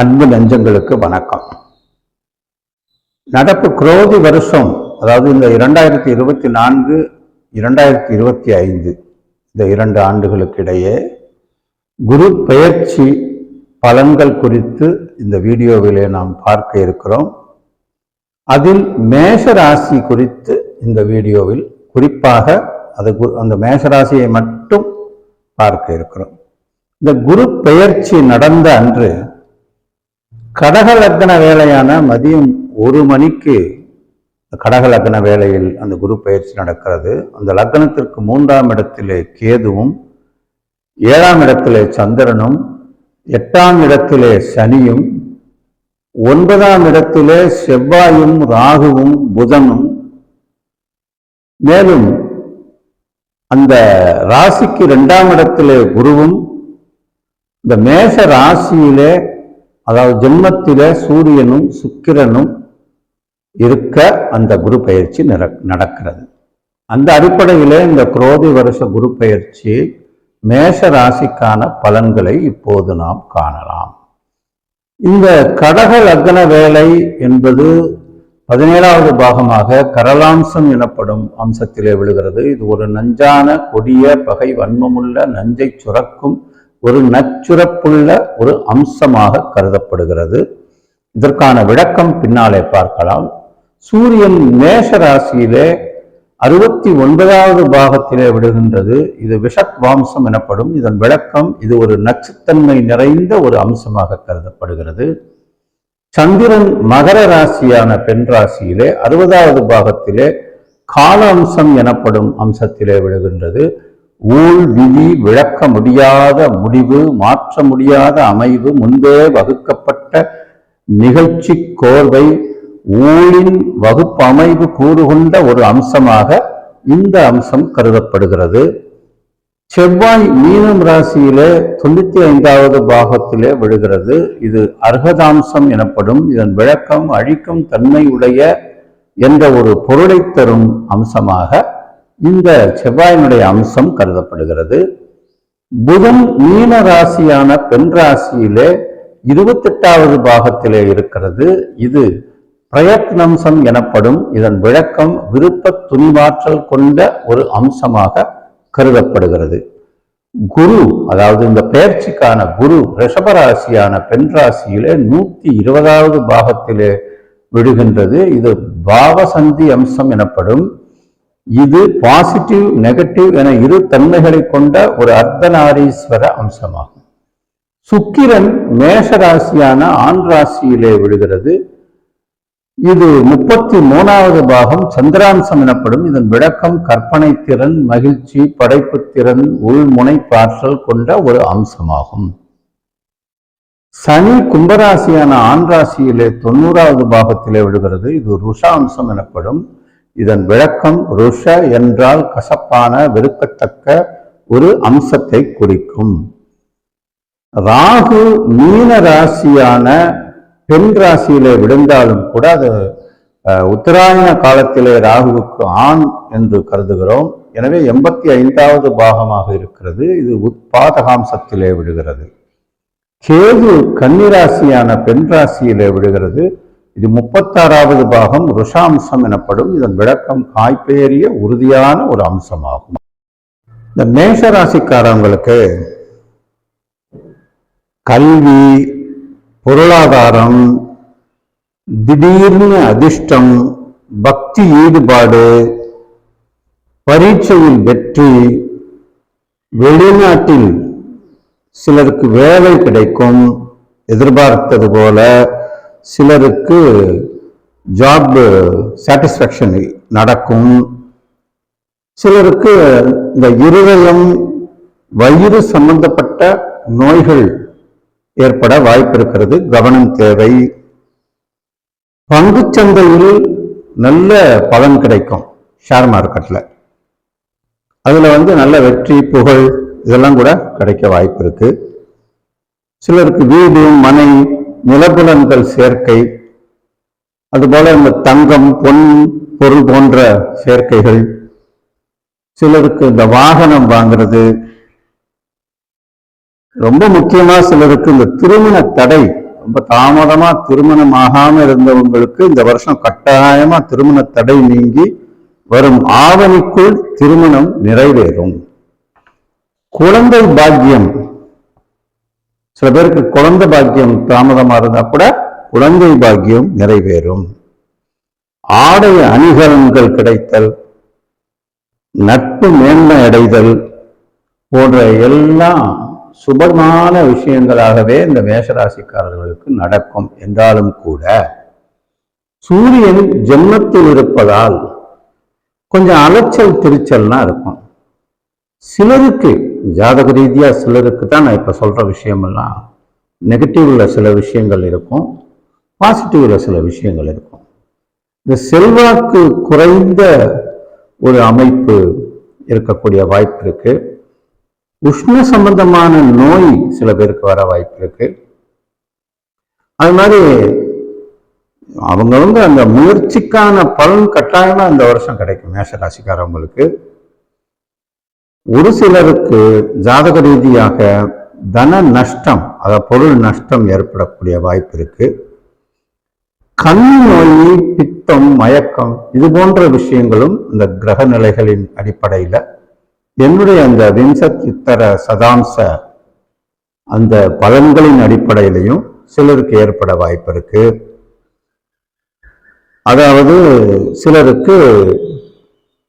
அன்பு நெஞ்சங்களுக்கு வணக்கம். நடப்பு குரோதி வருஷம் அதாவது இந்த இரண்டாயிரத்தி இருபத்தி நான்கு இரண்டாயிரத்தி இருபத்தி ஐந்து இந்த இரண்டு ஆண்டுகளுக்கு இடையே குரு பெயர்ச்சி பலன்கள் குறித்து இந்த வீடியோவிலே நாம் பார்க்க இருக்கிறோம். அதில் மேஷ ராசி குறித்து இந்த வீடியோவில் குறிப்பாக அது குரு அந்த மேஷராசியை மட்டும் பார்க்க இருக்கிறோம். இந்த குரு பெயர்ச்சி நடந்த அன்று கடக லக்ன வேலையான மதியம் ஒரு மணிக்கு கடக லக்ன வேலையில் அந்த குரு பயிற்சி நடக்கிறது. அந்த லக்னத்திற்கு மூன்றாம் இடத்திலே கேதுவும் ஏழாம் இடத்திலே சந்திரனும் எட்டாம் இடத்திலே சனியும் ஒன்பதாம் இடத்திலே செவ்வாயும் ராகுவும் புதனும். மேலும் அந்த ராசிக்கு இரண்டாம் இடத்திலே குருவும் இந்த மேஷ ராசியிலே அதாவது ஜென்மத்தில சூரியனும் சுக்கிரனும் இருக்க அந்த குரு பயிற்சி நடக்கிறது. அந்த அடிப்படையில் இந்த குரோதி வருஷ குரு பயிற்சி மேஷ ராசிக்கான பலன்களை இப்போது நாம் காணலாம். இந்த கடக லக்ன வேலை என்பது பதினேழாவது பாகமாக கரலாம்சம் எனப்படும் அம்சத்திலே விழுகிறது. இது ஒரு நஞ்சான கொடிய பகை வன்மமுள்ள நஞ்சை சுரக்கும் ஒரு நச்சுரப்புள்ள ஒரு அம்சமாக கருதப்படுகிறது. இதற்கான விளக்கம் பின்னாலே பார்க்கலாம். சூரியன் மேஷ ராசியிலே அறுபத்தி ஒன்பதாவது பாகத்திலே விடுகின்றது. இது விஷத் வாம்சம் எனப்படும். இதன் விளக்கம் இது ஒரு நச்சுத்தன்மை நிறைந்த ஒரு அம்சமாக கருதப்படுகிறது. சந்திரன் மகர ராசியான பெண் ராசியிலே அறுபதாவது பாகத்திலே கால அம்சம் எனப்படும் அம்சத்திலே விழுகின்றது ஊழ் விதி விளக்க முடியாத முடிவு மாற்ற முடியாத அமைவு முன்பே வகுக்கப்பட்ட நிகழ்ச்சி கோர்வை ஊழின் வகுப்பு அமைவு கூறுகொண்ட ஒரு அம்சமாக இந்த அம்சம் கருதப்படுகிறது. செவ்வாய் மீனம் ராசியிலே தொண்ணூத்தி ஐந்தாவது பாகத்திலே விழுகிறது. இது அர்ஹதாம்சம் எனப்படும் இதன் விளக்கம் அழிக்கும் தன்மை உடைய என்ற ஒரு பொருளை தரும் அம்சமாக இந்த செவ்வாயினுடைய அம்சம் கருதப்படுகிறது. புதன் மீன ராசியான பெண் ராசியிலே இருபத்தெட்டாவது பாகத்திலே இருக்கிறது. இது பிரயத்னம்சம் எனப்படும் இதன் விளக்கம் விருப்ப துணிவாற்றல் கொண்ட ஒரு அம்சமாக கருதப்படுகிறது. குரு அதாவது இந்த பெயர்ச்சிக்கான குரு ரிஷபராசியான பெண் ராசியிலே நூத்தி இருபதாவது பாகத்திலே விடுகின்றது. இது பாவசந்தி அம்சம் எனப்படும். இது பாசிட்டிவ் நெகட்டிவ் என இரு தன்மைகளை கொண்ட ஒரு அர்த்தநாரீஸ்வர அம்சமாகும். சுக்கிரன் மேஷ ராசியான ஆண் ராசியிலே விழுகிறது. இது முப்பத்தி மூணாவது பாகம் சந்திராம்சம் எனப்படும் இதன் விளக்கம் கற்பனை திறன் மகிழ்ச்சி படைப்பு திறன் உள்முனைப்பாற்றல் கொண்ட ஒரு அம்சமாகும். சனி கும்பராசியான ஆண் ராசியிலே தொண்ணூறாவது பாகத்திலே விழுகிறது. இது ருஷா அம்சம் எனப்படும். இதன் விளக்கம் ருஷ என்றால் கசப்பான வெறுக்கத்தக்க ஒரு அம்சத்தை குறிக்கும். ராகு மீன ராசியான பெண் ராசியிலே விழுந்தாலும் கூட அது உத்தராயண காலத்திலே ராகுவுக்கு ஆண் என்று கருதுகிறோம். எனவே எண்பத்தி ஐந்தாவது பாகமாக இருக்கிறது. இது உட்பாதகாம்சத்திலே விடுகிறது கேது கன்னிராசியான பெண் ராசியிலே விடுகிறது இது முப்பத்தாறாவது பாகம் ருஷாம்சம் எனப்படும் இதன் விளக்கம் காய்பேறிய உறுதியான ஒரு அம்சமாகும். இந்த மேஷ ராசிக்காரங்களுக்கு கல்வி பொருளாதாரம் திடீர்னு அதிர்ஷ்டம் பக்தி ஈடுபாடு பரீட்சையில் வெற்றி வெளிநாட்டில் சிலருக்கு வேலை கிடைக்கும் எதிர்பார்த்தது போல சிலருக்கு ஜாப் சாட்டிஸ்ஃபேக்ஷன் நடக்கும். சிலருக்கு இந்த இருதயம் வயிறு சம்பந்தப்பட்ட நோய்கள் ஏற்பட வாய்ப்பு இருக்கிறது கவனம் தேவை. பங்குச்சந்தையில் நல்ல பலன் கிடைக்கும் ஷேர் மார்க்கெட்ல அதுல வந்து நல்ல வெற்றி புகழ் இதெல்லாம் கூட கிடைக்க வாய்ப்பு இருக்கு. சிலருக்கு வீடு மனை நிலபுலன்கள் சேர்க்கை அதுபோல இந்த தங்கம் பொன் பொருள் போன்ற சேர்க்கைகள். சிலருக்கு இந்த வாகனம் வாங்குறது. ரொம்ப முக்கியமா சிலருக்கு இந்த திருமண தடை. ரொம்ப தாமதமா திருமணம் ஆகாம இருந்தவங்களுக்கு இந்த வருஷம் கட்டாயமா திருமண தடை நீங்கி வரும் ஆவணிக்குள் திருமணம் நிறைவேறும். குழந்தை பாக்கியம் சில பேருக்கு குழந்தை பாக்கியம் தாமதமா இருந்தா கூட குழந்தை பாக்கியம் நிறைவேறும். ஆடை அணிகலன்கள் கிடைத்தல் நட்பு மேன்மை அடைதல் போன்ற எல்லாம் சுபமான விஷயங்களாகவே இந்த மேஷராசிக்காரர்களுக்கு நடக்கும். என்றாலும் கூட சூரியன் ஜென்மத்தில் இருப்பதால் கொஞ்சம் அலைச்சல் திருச்சல்லாம் இருக்கும். சிலருக்கு ஜாதக ரீதியாக சிலருக்கு தான் நான் இப்போ சொல்கிற விஷயமெல்லாம் நெகட்டிவில் சில விஷயங்கள் இருக்கும் பாசிட்டிவில் சில விஷயங்கள் இருக்கும். இந்த செல்வாக்கு குறைந்த ஒரு அமைப்பு இருக்கக்கூடிய வாய்ப்பு இருக்குது உஷ்ண சம்பந்தமான நோய் சில பேருக்கு வர வாய்ப்பு இருக்குது அது மாதிரி அவங்க வந்து அந்த முயற்சிக்கான பலன் கட்டாயமாக இந்த வருஷம் கிடைக்கும் மேஷ ராசிக்காரவங்களுக்கு ஒரு சிலருக்கு ஜாதக ரீதியாக தன நஷ்டம் அதாவது பொருள் நஷ்டம் ஏற்படக்கூடிய வாய்ப்பு இருக்கு. கண் நோய் பித்தம் மயக்கம் இது போன்ற விஷயங்களும் இந்த கிரக நிலைகளின் அடிப்படையில என்னுடைய அந்த விம்சத்தித்தர சதாம்ச அந்த பலன்களின் அடிப்படையிலையும் சிலருக்கு ஏற்பட வாய்ப்பு இருக்கு. அதாவது சிலருக்கு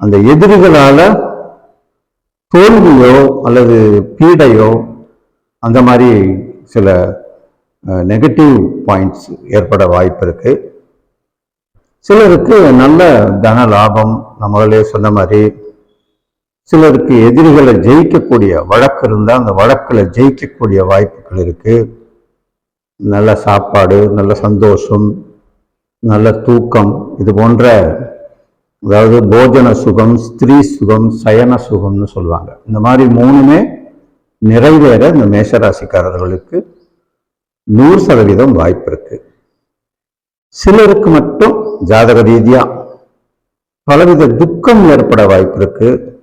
அந்த எதிரிகளால தோல்வியோ அல்லது பீடையோ அந்த மாதிரி சில நெகட்டிவ் பாயிண்ட்ஸ் ஏற்பட வாய்ப்பு இருக்கு. சிலருக்கு நல்ல தன லாபம் நம்மளே சொன்ன மாதிரி சிலருக்கு எதிரிகளை ஜெயிக்கக்கூடிய வழக்கு இருந்தால் அந்த வழக்கில் ஜெயிக்கக்கூடிய வாய்ப்புகள் இருக்கு. நல்ல சாப்பாடு நல்ல சந்தோஷம் நல்ல தூக்கம் இது போன்ற அதாவது போஜன சுகம் ஸ்திரீ சுகம் சயன சுகம்னு சொல்லுவாங்க. இந்த மாதிரி மூணுமே நிறைவேற இந்த மேஷராசிக்காரர்களுக்கு நூறு சதவீதம் வாய்ப்பு இருக்கு. சிலருக்கு மட்டும் ஜாதக ரீதியா பலவித துக்கம் ஏற்பட வாய்ப்பு இருக்கு.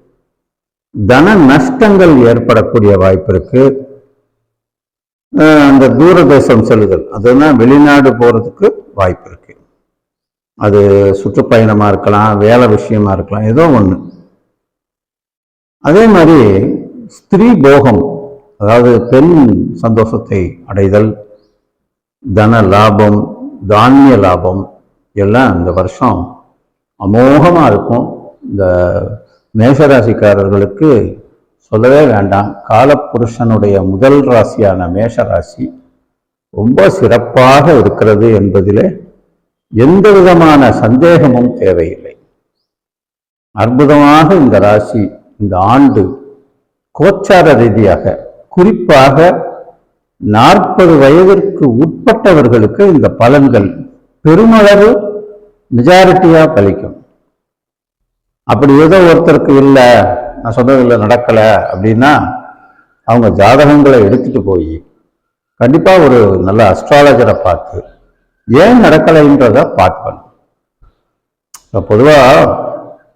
தன நஷ்டங்கள் ஏற்படக்கூடிய வாய்ப்பு இருக்கு. அஹ் அந்த தூரதேசம் செல்லுதல் அதுதான் வெளிநாடு போறதுக்கு வாய்ப்பு இருக்கு. அது சுற்றுப்பயணமாக இருக்கலாம் வேலை விஷயமா இருக்கலாம் ஏதோ ஒன்று அதே மாதிரி ஸ்திரீ போகம் அதாவது பெண் சந்தோஷத்தை அடைதல் தன லாபம் தானிய லாபம் எல்லாம் இந்த வருஷம் அமோகமாக இருக்கும். இந்த மேஷராசிக்காரர்களுக்கு சொல்லவே வேண்டாம். காலப்புருஷனுடைய முதல் ராசியான மேஷ ராசி ரொம்ப சிறப்பாக இருக்கிறது என்பதிலே எந்த விதமான சந்தேகமும் தேவையில்லை. அற்புதமாக இந்த ராசி இந்த ஆண்டு கோச்சார ரீதியாக குறிப்பாக நாற்பது வயதிற்கு உட்பட்டவர்களுக்கு இந்த பலன்கள் பெருமளவு மெஜாரிட்டியா பலிக்கும். அப்படி ஏதோ ஒருத்தருக்கு இல்லை நான் சொன்னதில் நடக்கல அப்படின்னா அவங்க ஜாதகங்களை எடுத்துட்டு போய் கண்டிப்பா ஒரு நல்ல அஸ்ட்ராலஜரை பார்த்து ஏன் நடக்கலைன்றத பார்க்கணும் இப்போ பொதுவாக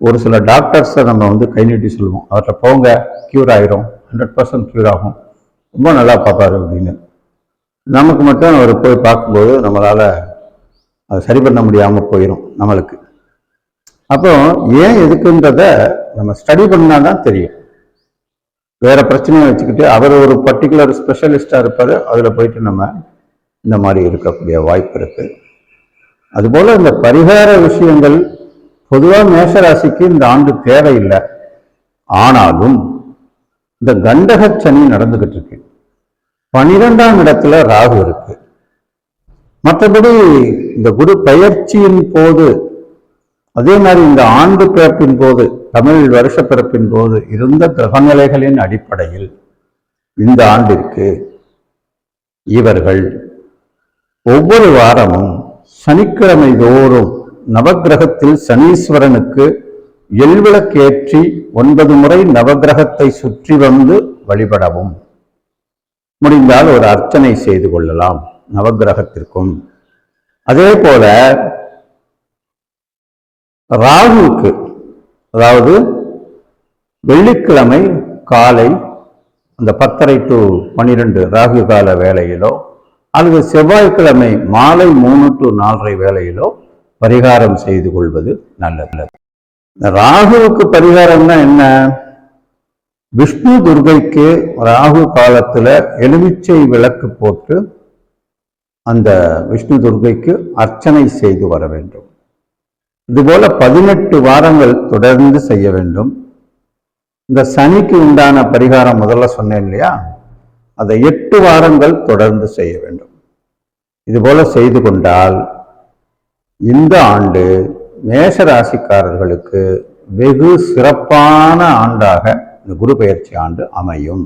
ஒரு சில டாக்டர்ஸை நம்ம வந்து கை நீட்டி சொல்லுவோம். அவர்கிட்ட போங்க க்யூர் ஆயிரும். ஹண்ட்ரட் பர்சன்ட் க்யூர் ஆகும். ரொம்ப நல்லா பார்ப்பாரு அப்படின்னு. நமக்கு மட்டும் அவர் போய் பார்க்கும்போது நம்மளால அதை சரி பண்ண முடியாமல் போயிடும் நம்மளுக்கு. அப்போ ஏன் எதுக்குன்றத நம்ம ஸ்டடி பண்ணால் தான் தெரியும். வேற பிரச்சனையை வச்சுக்கிட்டு அவர் ஒரு பர்டிகுலர் ஸ்பெஷலிஸ்டாக இருப்பார். அதில் போயிட்டு நம்ம இந்த மாதிரி இருக்கக்கூடிய வாய்ப்பு இருக்கு. அதுபோல் இந்த பரிகார விஷயங்கள் பொதுவாக மேஷராசிக்கு இந்த ஆண்டு தேவையில்லை. ஆனாலும் இந்த கண்டக சனி நடந்துகிட்டு இருக்கு. பனிரெண்டாம் இடத்துல ராகு இருக்கு. மற்றபடி இந்த குரு பயிற்சியின் போது அதே மாதிரி இந்த ஆண்டு பிறப்பின் போது தமிழ் வருஷ பிறப்பின் போது இருந்த கிரகநிலைகளின் அடிப்படையில் இந்த ஆண்டிற்கு இவர்கள் ஒவ்வொரு வாரமும் சனிக்கிழமை தோறும் நவக்கிரகத்தில் சனீஸ்வரனுக்கு எல்விளக்கேற்றி ஒன்பது முறை நவக்கிரகத்தை சுற்றி வந்து வழிபடவும். முடிந்தால் ஒரு அர்ச்சனை செய்து கொள்ளலாம் நவக்கிரகத்திற்கும். அதே போல ராகுவுக்கு அதாவது வெள்ளிக்கிழமை காலை அந்த பத்தரை டு பன்னிரெண்டு ராகு கால வேளையிலோ அல்லது செவ்வாய்க்கிழமை மாலை மூணு டு நாலரை வேளையிலோ பரிகாரம் செய்து கொள்வது நல்லது. ராகுவுக்கு பரிகாரம்னா என்ன? விஷ்ணு துர்கைக்கு ராகு காலத்துல எலுமிச்சை விளக்கு போட்டு அந்த விஷ்ணு துர்கைக்கு அர்ச்சனை செய்து வர வேண்டும். இதுபோல பதினெட்டு வாரங்கள் தொடர்ந்து செய்ய வேண்டும். இந்த சனிக்கு உண்டான பரிகாரம் முதல்ல சொன்னேன் இல்லையா? அதை எட்டு வாரங்கள் தொடர்ந்து செய்ய வேண்டும். இதுபோல செய்து கொண்டால் இந்த ஆண்டு மேஷ ராசிக்காரர்களுக்கு வெகு சிறப்பான ஆண்டாக இந்த குரு பயிற்சி ஆண்டு அமையும்.